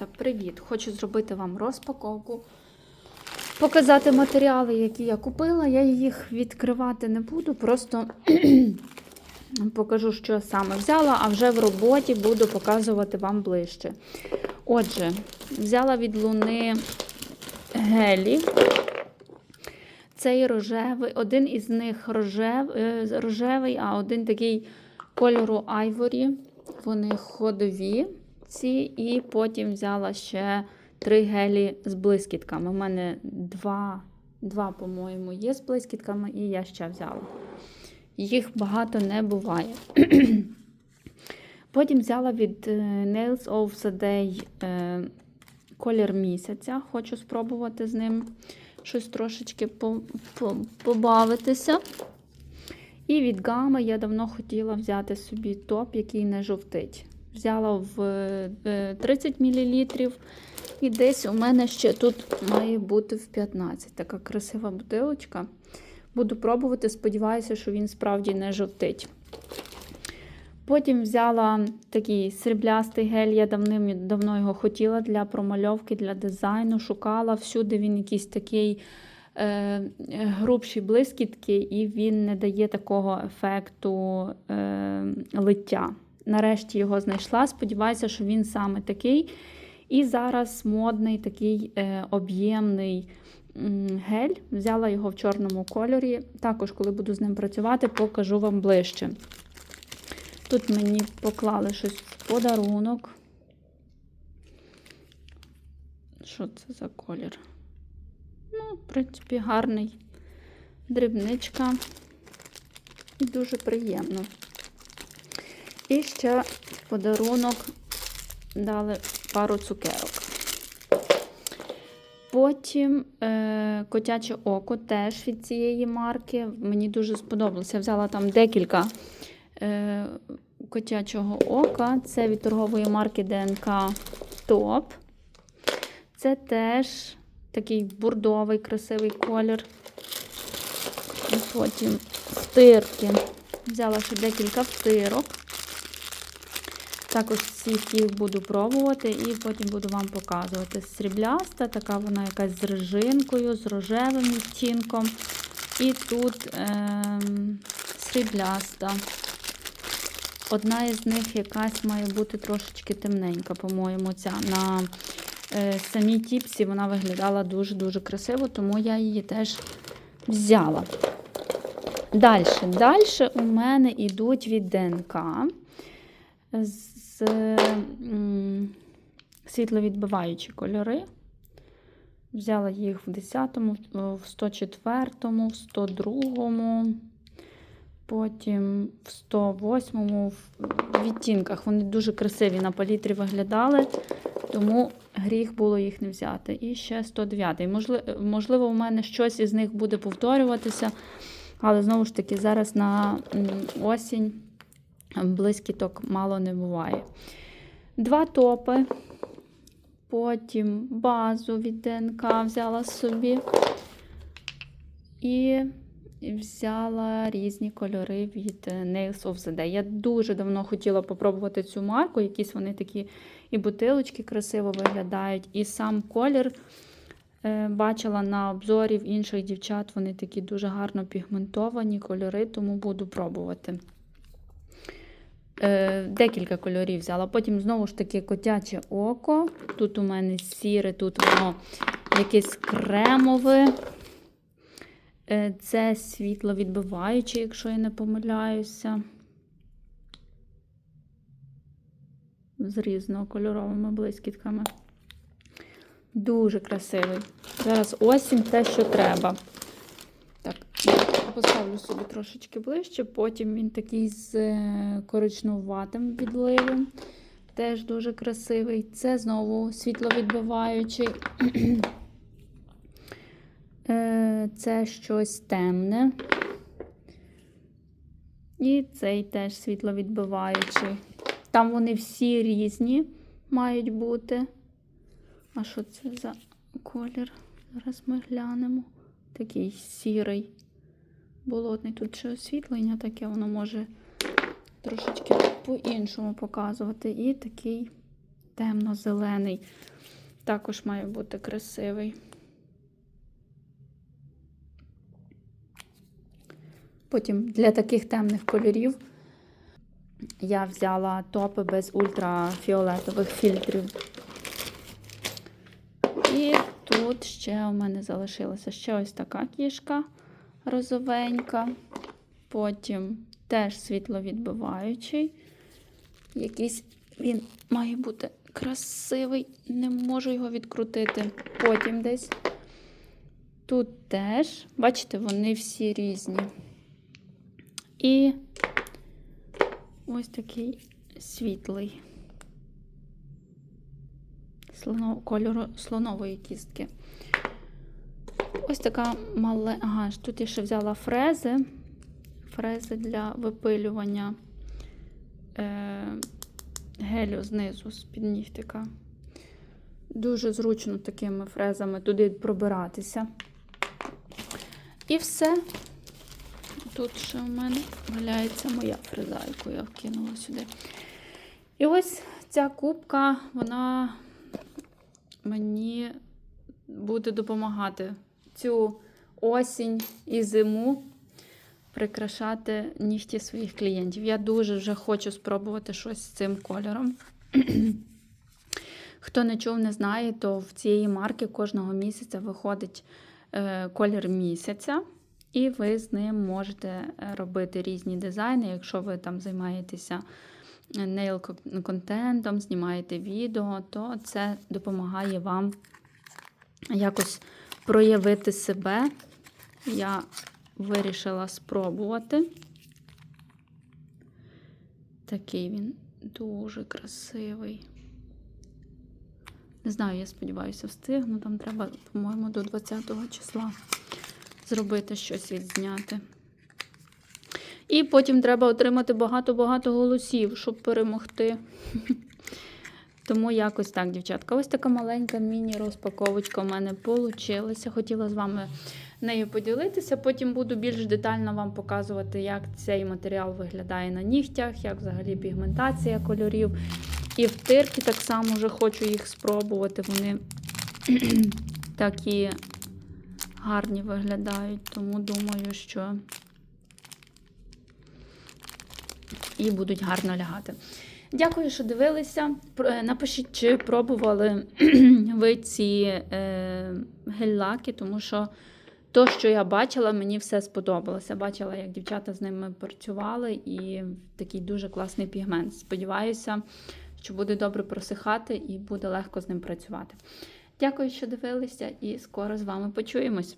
Дівчата, привіт! Хочу зробити вам розпаковку, показати матеріали, які я купила. Я їх відкривати не буду, просто покажу, що саме взяла, а вже в роботі буду показувати вам ближче. Отже, взяла від луни гелі. Цей рожевий, один із них рожев, е, рожевий, а один такий кольору айворі. Вони ходові ці, і потім взяла ще три гелі з блискітками. У мене два, два по-моєму, є з блискітками, і я ще взяла. Їх багато не буває. Потім взяла від е, Nails of the Day е, колір місяця. Хочу спробувати з ним щось трошечки по- по- побавитися. І від гами я давно хотіла взяти собі топ, який не жовтить. Взяла в е, 30 мл, і десь у мене ще тут має бути в 15. Така красива бутилочка. Буду пробувати, сподіваюся, що він справді не жовтить. Потім взяла такий сріблястий гель, я давним давно його хотіла для промальовки, для дизайну. Шукала всюди він якийсь такий е, грубші блискітки, і він не дає такого ефекту е, лиття. Нарешті його знайшла. Сподіваюся, що він саме такий. І зараз модний такий е, об'ємний гель. Взяла його в чорному кольорі. Також, коли буду з ним працювати, покажу вам ближче. Тут мені поклали щось в подарунок. Що це за колір? Ну, в принципі, гарний. Дрібничка. І дуже приємно. І ще подарунок дали пару цукерок. Потім е, котяче око теж від цієї марки. Мені дуже сподобалося. Я взяла там декілька е, котячого ока. Це від торгової марки ДНК Топ. Це теж такий бурдовий, красивий колір. І потім втирки. Взяла ще декілька втирок. Також всіх їх буду пробувати і потім буду вам показувати. Срібляста, така вона якась з режинкою, з рожевим відтінком. І тут ем, срібляста. Одна із них якась має бути трошечки темненька, по-моєму, ця на е, самій тіпсі вона виглядала дуже-дуже красиво, тому я її теж взяла. Далі. Далі у мене йдуть від ДНК світловідбиваючі кольори. Взяла їх в 10-му, в 104-му, в 102-му, потім в 108-му в відтінках. Вони дуже красиві на палітрі виглядали, тому гріх було їх не взяти. І ще 109-й. Можливо, можливо, у мене щось із них буде повторюватися, але знову ж таки, зараз на осінь блискіток мало не буває. Два топи. Потім базу від ДНК взяла собі. І взяла різні кольори від Nails of the Day. Я дуже давно хотіла попробувати цю марку. Якісь вони такі і бутилочки красиво виглядають. І сам колір е, бачила на обзорі в інших дівчат. Вони такі дуже гарно пігментовані кольори, тому буду пробувати. Е, Декілька кольорів взяла. Потім знову ж таки котяче око. Тут у мене сіре, тут воно якесь кремове. Е, Це світло відбиваюче, якщо я не помиляюся. З різнокольоровими блискітками. Дуже красивий. Зараз осінь те, що треба. Поставлю собі трошечки ближче. Потім він такий з е, коричнуватим відливом. Теж дуже красивий. Це знову світловідбиваючий. Е, Це щось темне. І цей теж світловідбиваючий. Там вони всі різні мають бути. А що це за колір? Зараз ми глянемо. Такий сірий, болотний. Тут ще освітлення таке, воно може трошечки по-іншому показувати. І такий темно-зелений. Також має бути красивий. Потім для таких темних кольорів я взяла топи без ультрафіолетових фільтрів. І тут ще у мене залишилася ще ось така кішка розовенька. Потім теж світловідбиваючий. Якийсь він має бути красивий, не можу його відкрутити. Потім десь. Тут теж, бачите, вони всі різні. І ось такий світлий слоно, кольору слонової кістки. Ось така мале. Ага, тут я ще взяла фрези. Фрези для випилювання е, гелю знизу з-під нігтика. Дуже зручно такими фрезами туди пробиратися. І все. Тут ще у мене валяється моя фреза, яку я вкинула сюди. І ось ця кубка, вона мені буде допомагати цю осінь і зиму прикрашати нігті своїх клієнтів. Я дуже вже хочу спробувати щось з цим кольором. Хто не чув, не знає, то в цієї марки кожного місяця виходить е, колір місяця, і ви з ним можете е, робити різні дизайни, якщо ви там займаєтеся нейл контентом, знімаєте відео, то це допомагає вам якось проявити себе. Я вирішила спробувати. Такий він дуже красивий. Не знаю, я сподіваюся, встигну. Там треба, по-моєму, до 20 числа зробити щось відзняти. І потім треба отримати багато-багато голосів, щоб перемогти. Тому якось так, дівчатка. Ось така маленька міні-розпаковочка у мене вийшла. Хотіла з вами нею поділитися. Потім буду більш детально вам показувати, як цей матеріал виглядає на нігтях, як взагалі пігментація кольорів. І втирки так само вже хочу їх спробувати. Вони такі гарні виглядають, тому думаю, що і будуть гарно лягати. Дякую, що дивилися. Напишіть, чи пробували ви ці е, гель-лаки, тому що то, що я бачила, мені все сподобалося. Бачила, як дівчата з ними працювали, і такий дуже класний пігмент. Сподіваюся, що буде добре просихати і буде легко з ним працювати. Дякую, що дивилися, і скоро з вами почуємось.